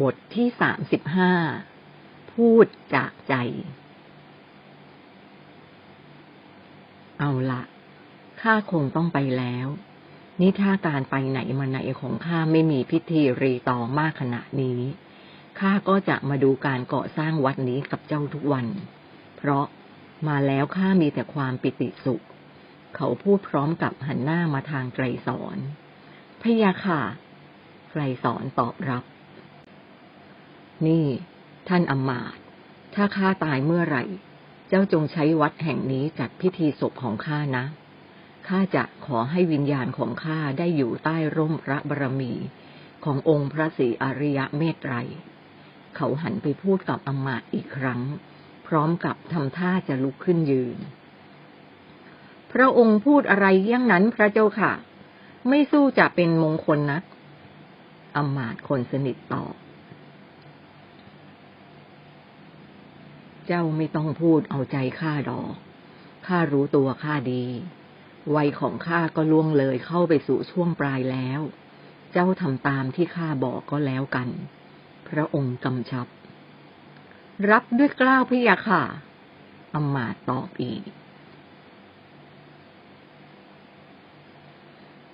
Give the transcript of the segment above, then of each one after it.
บทที่สามสิบห้า พูดจากใจ เอาละข้าคงต้องไปแล้ว นี่ถ้าการไปไหนมาไหนของข้าไม่มีพิธีรีตองมากขนาดนี้ ข้าก็จะมาดูการก่อสร้างวัดนี้กับเจ้าทุกวัน เพราะมาแล้วข้ามีแต่ความปิติสุข เขาพูดพร้อมกับหันหน้ามาทางไกรสอนพยาค่ะ ไกรสอนตอบรับ นี่ ท่านอำมาตย์ถ้าข้าตายเมื่อไหร่ เจ้าจงใช้วัดแห่งนี้จัดพิธีศพของข้านะข้าจะขอให้วิญญาณของข้าได้อยู่ใต้ร่มพระบารมี ขององค์พระศรีอริยเมตไตร เขาหันไปพูดกับอมาตอีกครั้ง พร้อมกับทำท่าจะลุกขึ้นยืน พระองค์พูดอะไรเยี่ยงนั้นพระเจ้าค่ะ ไม่สู้จะเป็นมงคลนักอมาตคนสนิทตอบ เจ้าไม่ต้องพูดเอาใจข้าดอกข้ารู้ตัวข้าดี วัยของข้าก็ล่วงเลยเข้าไปสู่ช่วงปลายแล้ว เจ้าทำตามที่ข้าบอกก็แล้วกัน พระองค์กำชับ รับด้วยกล้าวพระยาค่ะอำมาตย์ตอบอีก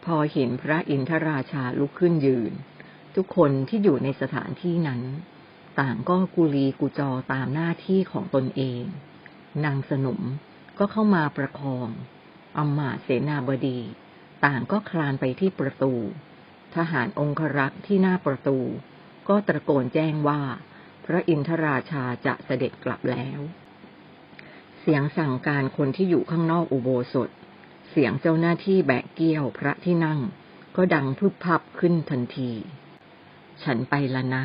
พอเห็นพระอินทราชาลุกขึ้นยืน ทุกคนที่อยู่ในสถานที่นั้น ต่างก็กุลีกุจอตามหน้าที่ของตนเอง นางสนมก็เข้ามาประคองอำมาเสนาบดี ต่างก็คลานไปที่ประตู ทหารองครักษ์ที่หน้าประตู ก็ตะโกนแจ้งว่า พระอินทราชาจะเสด็จกลับแล้ว เสียงสั่งการคนที่อยู่ข้างนอกอุโบสถ เสียงเจ้าหน้าที่แบกเกี้ยวพระที่นั่ง ก็ดังพึบพับขึ้นทันที ฉันไปละนะ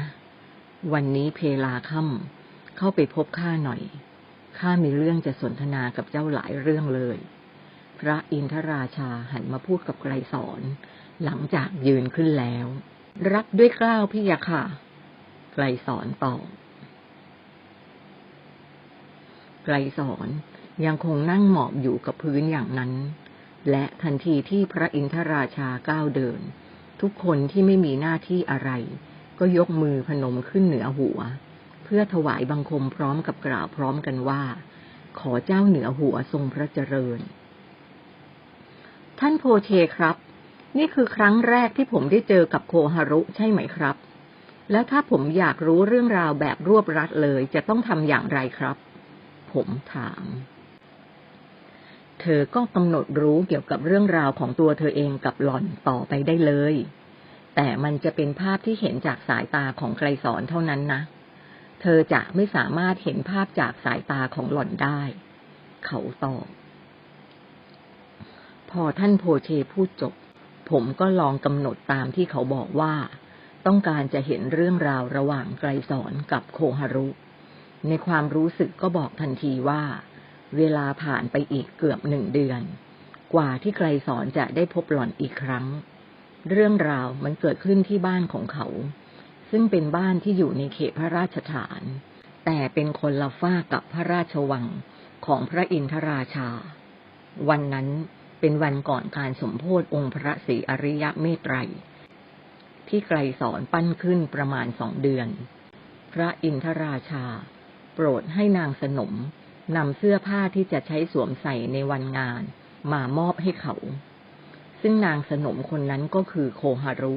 วันนี้เพลาค่ำเข้าไปพบข้าหน่อย ข้ามีเรื่องจะสนทนากับเจ้าหลายเรื่องเลย พระอินทราชาหันมาพูดกับไกรสอน หลังจากยืนขึ้นแล้ว รับด้วยกล้าวพี่ยะค่ะ ไกรสอนตอบไกรสอนยังคงนั่งหมอบอยู่กับพื้นอย่างนั้น และทันทีที่พระอินทราชาก้าวเดิน ทุกคนที่ไม่มีหน้าที่อะไร ก็ยกมือพนมขึ้นเหนือหัว เพื่อถวายบังคมพร้อมกับกล่าวพร้อมกันว่า ขอเจ้าเหนือหัวทรงพระเจริญ ท่านโพเชครับ นี่คือครั้งแรกที่ผมได้เจอกับโคฮารุใช่ไหมครับ แล้วถ้าผมอยากรู้เรื่องราวแบบรวบรัดเลย จะต้องทำอย่างไรครับ ผมถามเธอก็กำหนดรู้เกี่ยวกับเรื่องราวของตัวเธอเองกับหล่อนต่อไปได้เลย แต่มันจะเป็นภาพที่เห็นจากสายตาของไกรสอนเท่านั้นนะ เธอจะไม่สามารถเห็นภาพจากสายตาของหล่อนได้ เขาตอบ พอท่านโพเชพูดจบ ผมก็ลองกำหนดตามที่เขาบอกว่า ต้องการจะเห็นเรื่องราวระหว่างไกรสอนกับโคฮารุ ในความรู้สึกก็บอกทันทีว่า เวลาผ่านไปอีกเกือบหนึ่งเดือน กว่าที่ไกรสอนจะได้พบหล่อนอีกครั้ง เรื่องราวมันเกิดขึ้นที่บ้านของเขา ซึ่งเป็นบ้านที่อยู่ในเขตพระราชฐาน แต่เป็นคนละฝ้ากกับพระราชวังของพระอินทราชา วันนั้นเป็นวันก่อนการสมโพธิองค์พระศรีอริยเมตไตร ที่ไกรสอนปั้นขึ้นประมาณสองเดือน พระอินทราชา โปรดให้นางสนมนำเสื้อผ้าที่จะใช้สวมใส่ในวันงาน มามอบให้เขา ซึ่งนางสนมคนนั้นก็คือโคฮารุ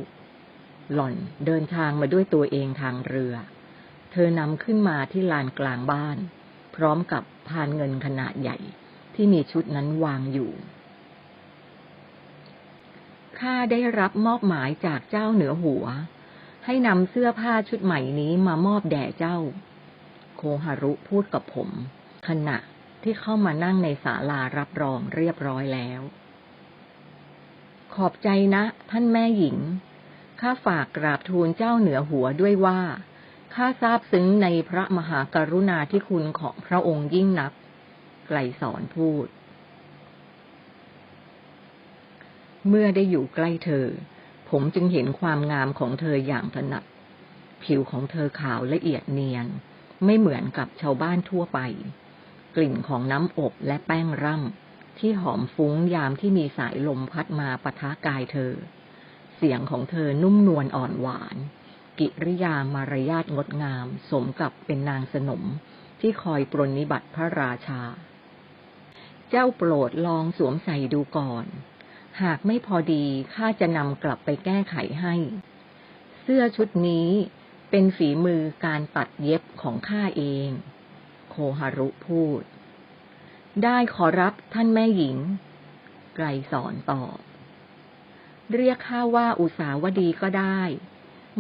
หล่อนเดินทางมาด้วยตัวเองทางเรือ เธอนำขึ้นมาที่ลานกลางบ้าน พร้อมกับพานเงินขนาดใหญ่ที่มีชุดนั้นวางอยู่ ข้าได้รับมอบหมายจากเจ้าเหนือหัว ให้นำเสื้อผ้าชุดใหม่นี้มามอบแด่เจ้า โคฮารุพูดกับผม ขณะที่เข้ามานั่งในศาลารับรองเรียบร้อยแล้ว ขอบใจนะ ท่านแม่หญิง ข้าฝากกราบทูลเจ้าเหนือหัวด้วยว่า ข้าทราบซึ้งในพระมหากรุณาธิคุณของพระองค์ยิ่งนัก ไกลสอนพูด เมื่อได้อยู่ใกล้เธอ ผมจึงเห็นความงามของเธออย่างถนัด ผิวของเธอขาวละเอียดเนียน ไม่เหมือนกับชาวบ้านทั่วไป กลิ่นของน้ำอบและแป้งร่ำ ที่หอมฟุ้งยามที่มีสายลมพัดมาปะทะกายเธอ เสียงของเธอนุ่มนวลอ่อนหวาน กิริยามารยาทงดงาม สมกับเป็นนางสนมที่คอยปรนนิบัติพระราชา เจ้าโปรดลองสวมใส่ดูก่อน หากไม่พอดีข้าจะนำกลับไปแก้ไขให้ เสื้อชุดนี้เป็นฝีมือการตัดเย็บของข้าเอง โคฮารุพูด ได้ขอรับท่านแม่หญิง ไกรสอนตอบ เรียกข้าว่าอุสาวดีก็ได้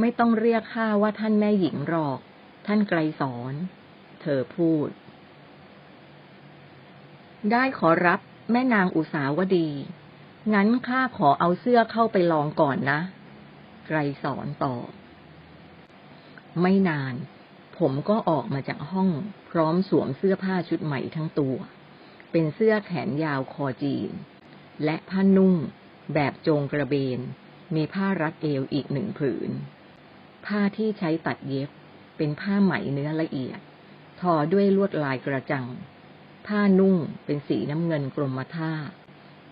ไม่ต้องเรียกข้าว่าท่านแม่หญิงหรอก ท่านไกรสอน เธอพูด ได้ขอรับแม่นางอุสาวดี งั้นข้าขอเอาเสื้อเข้าไปลองก่อนนะ ไกรสอนตอบ ไม่นาน ผมก็ออกมาจากห้องพร้อมสวมเสื้อผ้าชุดใหม่ทั้งตัว เป็นเสื้อแขนยาวคอจีน และผ้านุ่งแบบโจงกระเบน มีผ้ารัดเอวอีกหนึ่งผืน ผ้าที่ใช้ตัดเย็บเป็นผ้าไหมเนื้อละเอียด ทอด้วยลวดลายกระจัง ผ้านุ่งเป็นสีน้ำเงินกรมท่า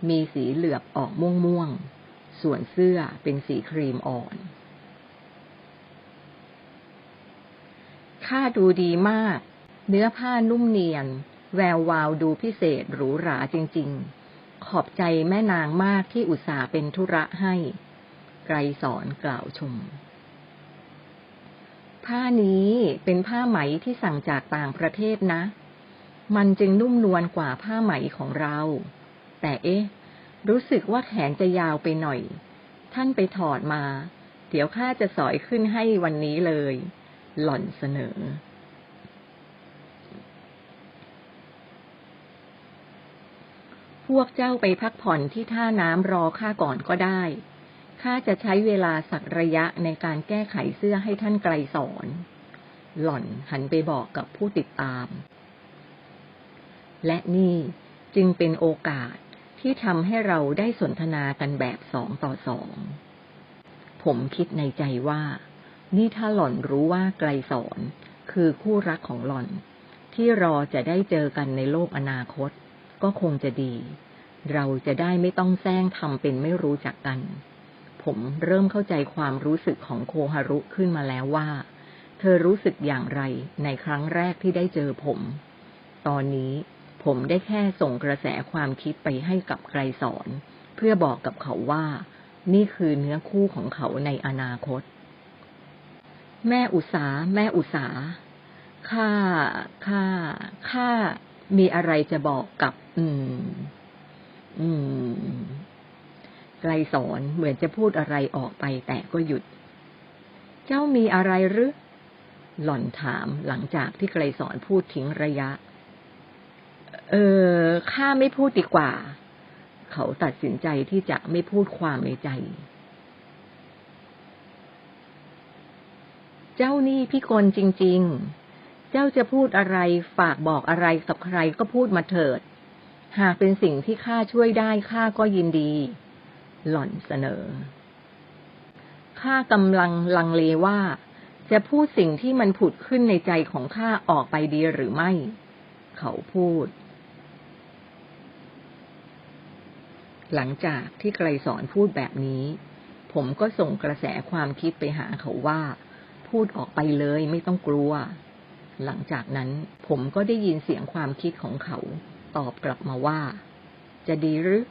มีสีเหลือบออกม่วงม่วงๆส่วนเสื้อเป็นสีครีมอ่อนค่าดูดีมาก เนื้อผ้านุ่มเนียน แวววาวดูพิเศษหรูหราจริง ๆ ขอบใจแม่นางมากที่อุตส่าห์เป็นธุระให้ ไกรสอนกล่าวชม ผ้านี้เป็นผ้าไหมที่สั่งจากต่างประเทศนะ มันจึงนุ่มนวลกว่าผ้าไหมของเรา แต่เอ๊ะ รู้สึกว่าแขนจะยาวไปหน่อย ท่านไปถอดมา เดี๋ยวข้าจะสอยขึ้นให้วันนี้เลย หล่อนเสนอ พวกเจ้าไปพักผ่อนที่ท่าน้ำรอข้าก่อนก็ได้ ข้าจะใช้เวลาสักระยะในการแก้ไขเสื้อให้ท่านไกลสอน หล่อนหันไปบอกกับผู้ติดตาม และนี่จึงเป็นโอกาสที่ทำให้เราได้สนทนากันแบบสองต่อสอง ผมคิดในใจว่า นี่ถ้าหล่อนรู้ว่าไกลสอน คือคู่รักของหล่อน ที่รอจะได้เจอกันในโลกอนาคต ก็คงจะดี เราจะได้ไม่ต้องแซงทำเป็นไม่รู้จักกัน ผมเริ่มเข้าใจความรู้สึกของโคฮารุขึ้นมาแล้วว่า เธอรู้สึกอย่างไรในครั้งแรกที่ได้เจอผม ตอนนี้ผมได้แค่ส่งกระแสความคิดไปให้กับไกรสอน เพื่อบอกกับเขาว่า นี่คือเนื้อคู่ของเขาในอนาคต แม่อุสาแม่อุสาข้าข้าข้า มีอะไรจะบอกกับ อืม อืมไกรสอนเหมือนจะพูดอะไรออกไปแต่ก็หยุด เจ้ามีอะไรหรือ หล่อนถามหลังจากที่ไกรสอนพูดทิ้งระยะ เออข้าไม่พูดดีกว่า เขาตัดสินใจที่จะไม่พูดความในใจ เจ้านี่พี่กลจริง ๆ เจ้าจะพูดอะไร ฝากบอกอะไรกับใครก็พูดมาเถิด หากเป็นสิ่งที่ข้าช่วยได้ข้าก็ยินดี หล่อนเสนอ ข้ากำลังลังเลว่า จะพูดสิ่งที่มันผุดขึ้นในใจของข้าออกไปดีหรือไม่ เขาพูด หลังจากที่ไกรสอนพูดแบบนี้ ผมก็ส่งกระแสความคิดไปหาเขาว่า พูดออกไปเลยไม่ต้องกลัว หลังจากนั้นผมก็ได้ยินเสียงความคิดของเขา ตอบกลับมาว่า จะดีหรือ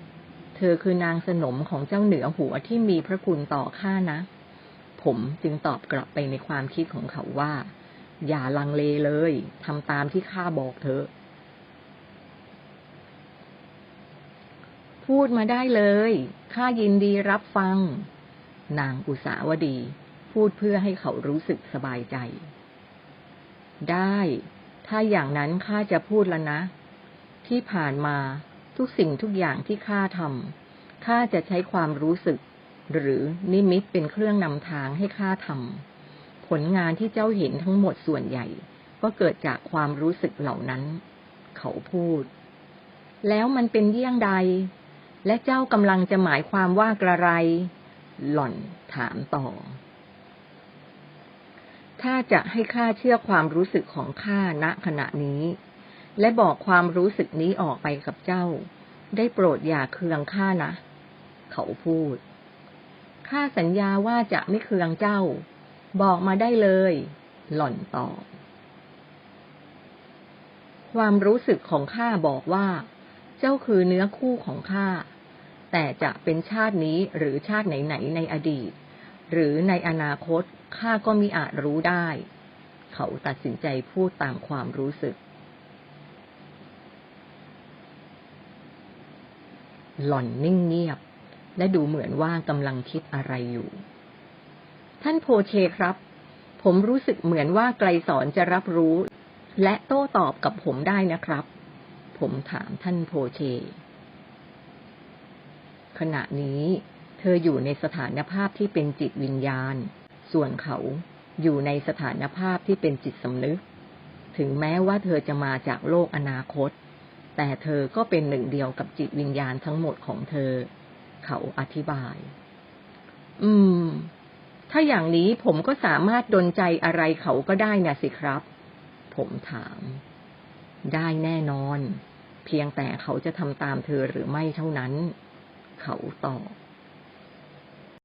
เธอคือนางสนมของเจ้าเหนือหัวที่มีพระคุณต่อข้านะ ผมจึงตอบกลับไปในความคิดของเขาว่า อย่าลังเลเลยทำตามที่ข้าบอกเธอ พูดมาได้เลยข้ายินดีรับฟัง นางอุสาวดี พูดเพื่อให้เขารู้สึกสบายใจ ได้ ถ้าอย่างนั้นข้าจะพูดแล้วนะ ที่ผ่านมาทุกสิ่งทุกอย่างที่ข้าทำข้าจะใช้ความรู้สึก หรือนิมิตเป็นเครื่องนำทางให้ข้าทำผลงานที่เจ้าเห็นทั้งหมดส่วนใหญ่ ก็เกิดจากความรู้สึกเหล่านั้น เขาพูด แล้วมันเป็นเยี่ยงใด และเจ้ากำลังจะหมายความว่ากระไร หล่อนถามต่อ ถ้าจะให้ข้าเชื่อความรู้สึกของข้าณขณะนี้ และบอกความรู้สึกนี้ออกไปกับเจ้า ได้โปรดอย่าเคืองข้านะ เขาพูด ข้าสัญญาว่าจะไม่เคืองเจ้า บอกมาได้เลย หล่อนตอบ ความรู้สึกของข้าบอกว่า เจ้าคือเนื้อคู่ของข้า แต่จะเป็นชาตินี้หรือชาติไหนๆในอดีต หรือในอนาคตข้าก็มิอาจรู้ได้ เขาตัดสินใจพูดตามความรู้สึก หล่อนนิ่งเงียบ และดูเหมือนว่ากำลังคิดอะไรอยู่ ท่านโพเชครับ ผมรู้สึกเหมือนว่าไกลสอนจะรับรู้ และโต้ตอบกับผมได้นะครับ ผมถามท่านโพเชขณะนี้ เธออยู่ในสถานภาพที่เป็นจิตวิญญาณ ส่วนเขาอยู่ในสถานภาพที่เป็นจิตสำนึก ถึงแม้ว่าเธอจะมาจากโลกอนาคต แต่เธอก็เป็นหนึ่งเดียวกับจิตวิญญาณทั้งหมดของเธอ เขาอธิบาย อืม ถ้าอย่างนี้ผมก็สามารถดนใจอะไรเขาก็ได้นะสิครับ ผมถาม ได้แน่นอน เพียงแต่เขาจะทำตามเธอหรือไม่เท่านั้น เขาตอบ